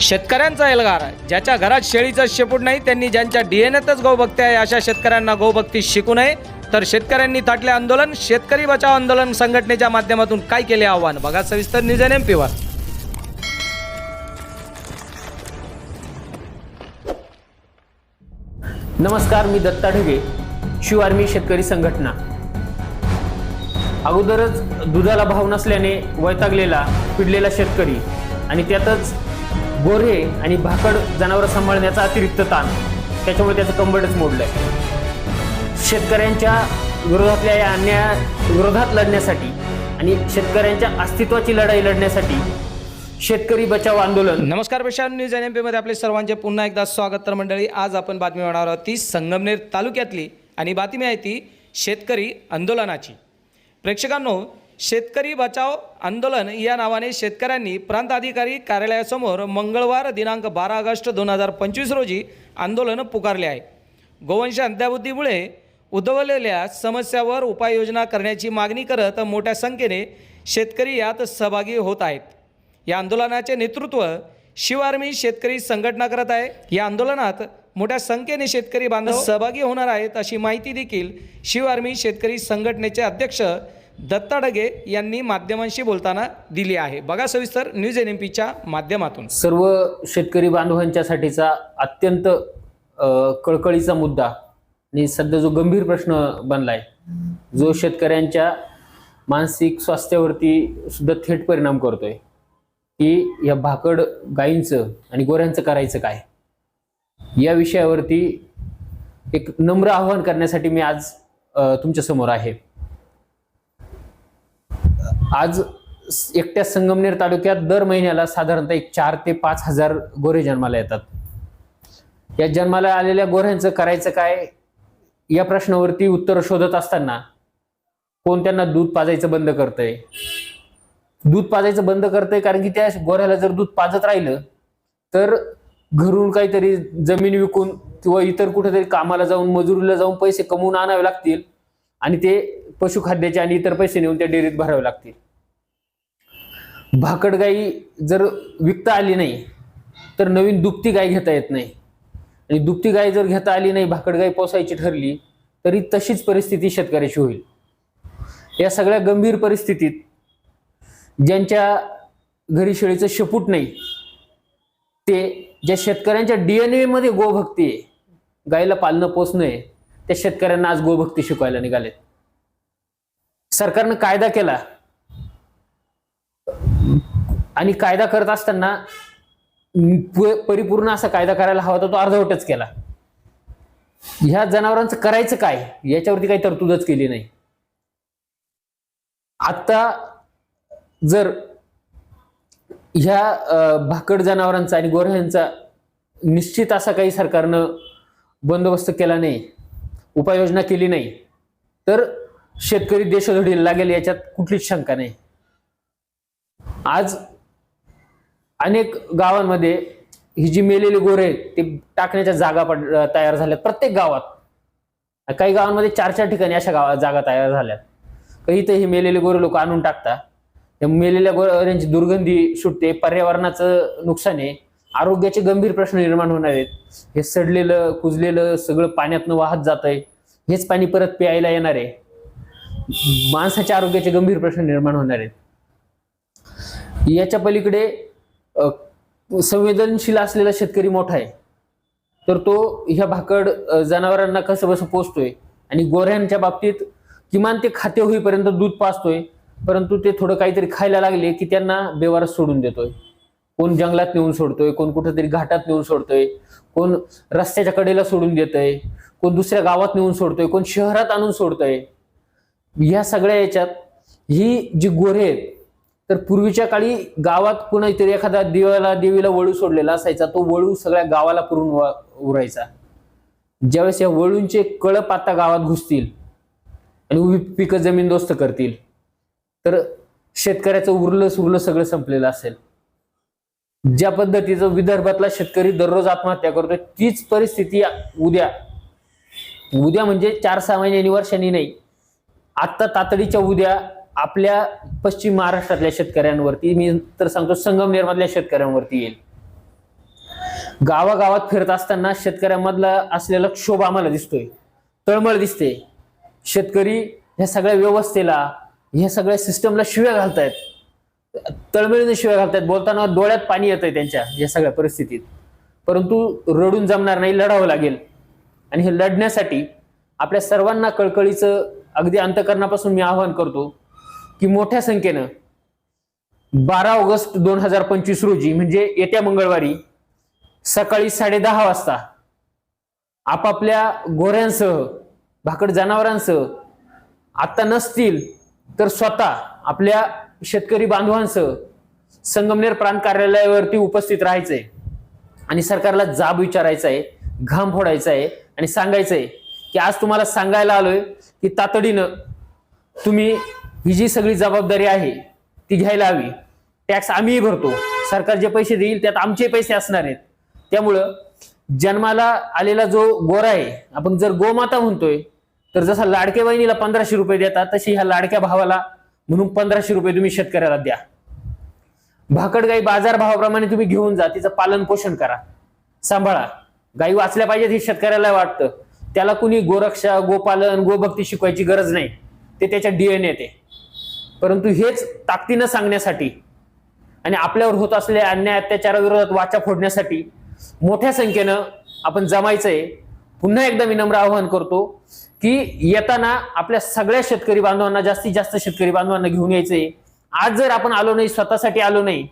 शेतकऱ्यांचा एल्गार ज्याच्या घरात शेळीचं शेपूट नाही त्यांनी ज्यांच्या डीएनएतच गौभक्ती आहे अशा शेतकऱ्यांना गौभक्ती शिकू नये. तर शेतकऱ्यांनी थाटले आंदोलन शेतकरी बचाव आंदोलन संघटनेच्या माध्यमातून काय केले आव्हान? बघा सविस्तर न्यूज एन एम पीवर नमस्कार मी दत्ता ढगे शिव आर्मी शेतकरी संघटना. अगोदरच दुधाला भाव नसल्याने वैतागलेला पिडलेला शेतकरी आणि त्यातच गोरे आणि भाकड जनावरं सांभाळण्याचा अतिरिक्त ताण. त्याच्यामुळे त्याचं कंबरच मोडलंय. शेतकऱ्यांच्या विरोधातल्या या अन्याया विरोधात लढण्यासाठी आणि शेतकऱ्यांच्या अस्तित्वाची लढाई लढण्यासाठी शेतकरी बचाव आंदोलन. नमस्कार पेशान न्यूज एन एम पीमध्ये आपले सर्वांचे पुन्हा एकदा स्वागत तर मंडळी आज आपण बातमी होणार आहोत ती संगमनेर तालुक्यातली आणि बातमी आहे ती शेतकरी आंदोलनाची. प्रेक्षकांनो शेतकरी बचाव आंदोलन या नावाने शेतकऱ्यांनी प्रांताधिकारी कार्यालयासमोर मंगळवार दिनांक बारा ऑगस्ट दोन हजार पंचवीस रोजी आंदोलन पुकारले आहे. गोवंश अंत्याबुद्धीमुळे उद्भवलेल्या समस्यावर उपाययोजना करण्याची मागणी करत मोठ्या संख्येने शेतकरी यात सहभागी होत आहेत. या आंदोलनाचे नेतृत्व शिव आर्मी शेतकरी संघटना करत आहे. या आंदोलनात मोठ्या संख्येने शेतकरी बांधव सहभागी होणार आहेत अशी माहिती देखील शिव आर्मी शेतकरी संघटनेचे अध्यक्ष दत्ता डगे यांनी माध्यमांशी बोलताना दिली आहे. बघा सविस्तर न्यूज एन एम पीच्या माध्यमातून. सर्व शेतकरी बांधवांच्यासाठीचा अत्यंत कळकळीचा मुद्दा आणि सध्या जो गंभीर प्रश्न बनलाय जो शेतकऱ्यांच्या मानसिक स्वास्थ्यावरती सुद्धा थेट परिणाम करतोय की या भाकड गायींचं आणि गोऱ्यांचं करायचं काय? या विषयावरती एक नम्र आवाहन करण्यासाठी मी आज तुमच्यासमोर तुमच्यासमोर आहे. आज स- एकट्या संगमनेर तालुक्यात दर महिन्याला साधारणतः एक चार ते पाच हजार गोरे जन्माला येतात. या जन्माला आलेल्या गोऱ्यांचं करायचं काय? या प्रश्नावरती उत्तर शोधत असताना कोण त्यांना दूध पाजायचं बंद करतंय? दूध पाजायचं बंद करतंय कारण की त्या गोऱ्याला जर दूध पाजत राहिलं तर घरून काहीतरी जमीन विकून किंवा इतर कुठेतरी कामाला जाऊन मजुरीला जाऊन पैसे कमवून आणावे लागतील आणि ते पशुखाद्याचे आणि इतर पैसे नेऊन त्या डेअरीत भरावे लागतील. भाकड गाई जर विकता आली नाही तर नवीन दुभती गाय घेता येत नाही. आणि दुभती गाय जर घेता आली नाही भाकड गाय पोसायची ठरली तरी तशीच परिस्थिती शेतकऱ्याची होईल. या सगळ्या गंभीर परिस्थितीत ज्यांच्या घरी शेळीचं शेपूट नाही ते ज्या शेतकऱ्यांच्या डीएनए मध्ये गोभक्ती आहे गायीला पालणं पोसणं आहे त्या शेतकऱ्यांना आज गोभक्ती शिकवायला निघालेत. सरकारनं कायदा केला. आणि कायदा करत असताना परिपूर्ण असा कायदा करायला हवा होता तो अर्धवटच केला. ह्या जनावरांचं करायचं काय? याच्यावरती काही तरतूदच केली नाही. आता जर ह्या भाकड जनावरांचा आणि गोऱ्ह्यांचा निश्चित असा काही सरकारनं बंदोबस्त केला नाही उपाययोजना केली नाही तर शेतकरी देशोधडीला लागेल याच्यात कुठलीच शंका नाही. आज अनेक गावांमध्ये ही जी मेलेली गोरे आहेत ते टाकण्याच्या जागा पड तयार झाल्यात. प्रत्येक गावात. काही गावांमध्ये चार चार ठिकाणी अशा गावा जागा तयार झाल्यात. काही तर हे मेलेले गोरे लोक आणून टाकतात त्या मेलेल्या गोऱ्यांची दुर्गंधी सुटते पर्यावरणाचं नुकसान आहे आरोग्याचे गंभीर प्रश्न निर्माण होणार आहेत. हे सडलेलं कुजलेलं सगळं पाण्यातनं वाहत जात आहे हेच पाणी परत प्यायला येणार आहे. माणसाच्या आरोग्याचे गंभीर प्रश्न निर्माण होणार आहेत. याच्या पलीकडे संवेदनशील असलेला शेतकरी मोठा आहे. तर तो ह्या भाकड जनावरांना कसं बसं पोचतोय आणि गोऱ्यांच्या बाबतीत किमान ते खाते होईपर्यंत दूध पाचतोय परंतु ते थोडं काहीतरी खायला लागले की त्यांना बेवारस सोडून देतोय. कोण जंगलात नेऊन सोडतोय कोण कुठेतरी घाटात नेऊन सोडतोय कोण रस्त्याच्या कडेला सोडून देतोय कोण दुसऱ्या गावात नेऊन सोडतोय कोण शहरात आणून सोडतोय. ह्या सगळ्या याच्यात ही जी गोरे आहेत तर पूर्वीच्या काळी गावात कुणीतरी एखादा देवाला देवीला वळू सोडलेला असायचा तो वळू सगळ्या गावाला पुरून उरायचा. ज्यावेळेस या वळूंचे कळप आता गावात घुसतील आणि उभी पिकं जमीनदोस्त करतील तर शेतकऱ्याचं उरलं सुरलं सगळं संपलेलं असेल. ज्या पद्धतीचं विदर्भातला शेतकरी दररोज आत्महत्या करतोय तीच परिस्थिती उद्या. उद्या म्हणजे चार सहा महिन्यांनी वर्षांनी नाही. आत्ता तातडीच्या उद्या आपल्या पश्चिम महाराष्ट्रातल्या शेतकऱ्यांवरती मी तर सांगतो संगमनेर मधल्या शेतकऱ्यांवरती येईल. गावागावात फिरत असताना शेतकऱ्यांमधला असलेला क्षोभ आम्हाला दिसतोय. तळमळ दिसते. शेतकरी ह्या सगळ्या व्यवस्थेला ह्या सगळ्या सिस्टमला शिव्या घालतायत. तळमळीने शिव्या घालतायत. बोलताना डोळ्यात पाणी येतंय त्यांच्या या सगळ्या परिस्थितीत. परंतु रडून जमणार नाही लढावं लागेल. आणि हे लढण्यासाठी आपल्या सर्वांना कळकळीचं अगदी अंतकरणापासून मी आवाहन करतो की मोठ्या संख्येनं बारा ऑगस्ट दोन हजार पंचवीस रोजी म्हणजे येत्या मंगळवारी सकाळी साडेदहा वाजता आपापल्या गोऱ्यांसह भाकड जनावरांसह आत्ता नसतील तर स्वतः आपल्या शेतकरी बांधवांसह संगमनेर प्रांत कार्यालयावरती उपस्थित राहायचंय आणि सरकारला जाब विचारायचा आहे घाम फोडायचा आहे आणि सांगायचं आहे की आज तुम्हाला सांगायला आलोय की तातडीनं तुम्ही ही जी सगळी जबाबदारी आहे ती घ्यायला हवी. टॅक्स आम्हीही भरतो. सरकार जे पैसे देईल त्यात आमचे पैसे असणार आहेत. त्यामुळं जन्माला आलेला जो गोरा आहे आपण जर गोमाता म्हणतोय तर जसा लाडक्या बहिणीला पंधराशे रुपये देतात तशी ह्या लाडक्या भावाला म्हणून पंधराशे रुपये तुम्ही शेतकऱ्याला द्या. भाकड गाई बाजार भावाप्रमाणे तुम्ही घेऊन जा तिचं पालन पोषण करा. सांभाळा. गाई वाचल्या पाहिजेत हे शेतकऱ्याला वाटतं. त्याला कुणी गोरक्षा गोपालन गोभक्ती शिकवायची गरज नाही. ते त्याच्या डीएनए ते परंतु हेच ताकदीनं सांगण्यासाठी आणि आपल्यावर होत असलेल्या अन्याय अत्याचाराविरोधात वाचा फोडण्यासाठी मोठ्या संख्येनं आपण जमायचंय. पुन्हा एकदा मी नम्र आवाहन करतो की येताना आपल्या सगळ्या शेतकरी बांधवांना जास्तीत जास्त शेतकरी बांधवांना घेऊन यायचंय. आज जर आपण आलो नाही स्वतःसाठी आलो नाही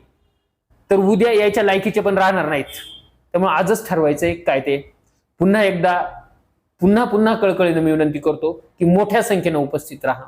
तर उद्या यायच्या लायकीचे पण राहणार नाहीत. त्यामुळे आजच ठरवायचंय काय ते. पुन्हा एकदा पुन्हा पुन्हा कळकळीनं मी विनंती करतो की मोठ्या संख्येनं उपस्थित राहा.